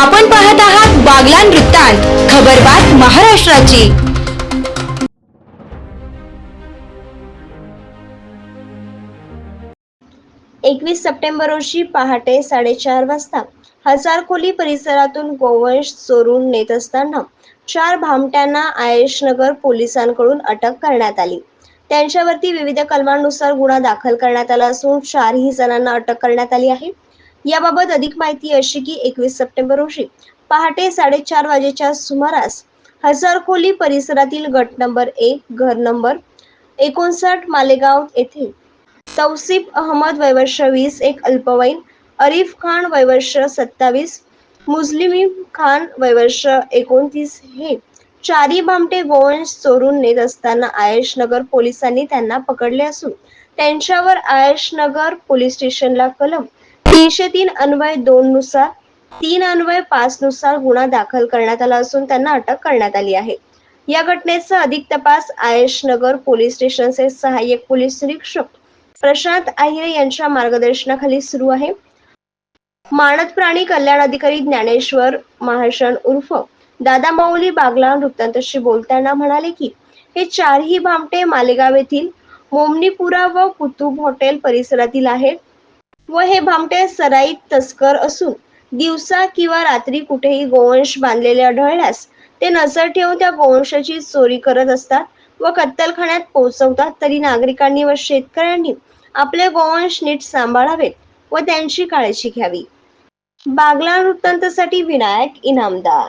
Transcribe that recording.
आपण पाहत आहात बागलान वृत्तांत खबरबात महाराष्ट्राची. एकवीस सप्टेंबर रोजी पहाटे साडेचार वाजता हजार खोली परिसरातून गोवंश चोरून नेत असताना चार भामट्यांना आयशनगर पोलिसांकडून अटक करण्यात आली. त्यांच्यावरती विविध कलमांनुसार गुन्हा दाखल करण्यात आला असून चारही जणांना अटक करण्यात आली आहे. याबाबत अधिक माहिती अशी की एकवीस सप्टेंबर रोजी पहाटे साडेचार वाजेच्या सुमारास हजारखोली परिसरातील गट नंबर एक घर नंबर एकोणसाठ मालेगाव येथे तौसिफ अहमद वयवर्ष वीस एक अल्पवयीन अरिफ खान वयवर्ष सत्तावीस मुस्लिम खान वयवर्ष एकोणतीस हे चारी भामटे गोवंश चोरून नेत असताना आयशनगर पोलिसांनी त्यांना पकडले असून त्यांच्यावर आयशनगर पोलीस स्टेशनला कलम तीनशे तीन अन्वय दोन नुसार तीन अन्वय पाच नुसार गुन्हा दाखल करण्यात आला असून त्यांना अटक करण्यात आली आहे. या घटनेचा अधिक तपास आयशनगर पोलीस स्टेशनचे सहाय्यक पोलीस निरीक्षक प्रशांत आहिरे यांच्या मार्गदर्शनाखाली सुरू आहे. मानद प्राणी कल्याण अधिकारी ज्ञानेश्वर महाशन उर्फ दादा माऊली बागला वृत्तांतशी बोलताना म्हणाले की हे चारही भामटे मालेगाव येथील मोमनीपुरा व कुतुब हॉटेल परिसरातील आहेत. व हे भामटे सराईत तस्कर असून दिवसा किंवा रात्री कुठेही गोवंश बांधलेले आढळल्यास ते नजर ठेवून त्या गोवंशाची चोरी करत असतात व कत्तलखान्यात पोहोचवतात. तरी नागरिकांनी व शेतकऱ्यांनी आपले गोवंश नीट सांभाळावेत व त्यांची काळजी घ्यावी. बागला वृत्तांतसाठी विनायक इनामदार.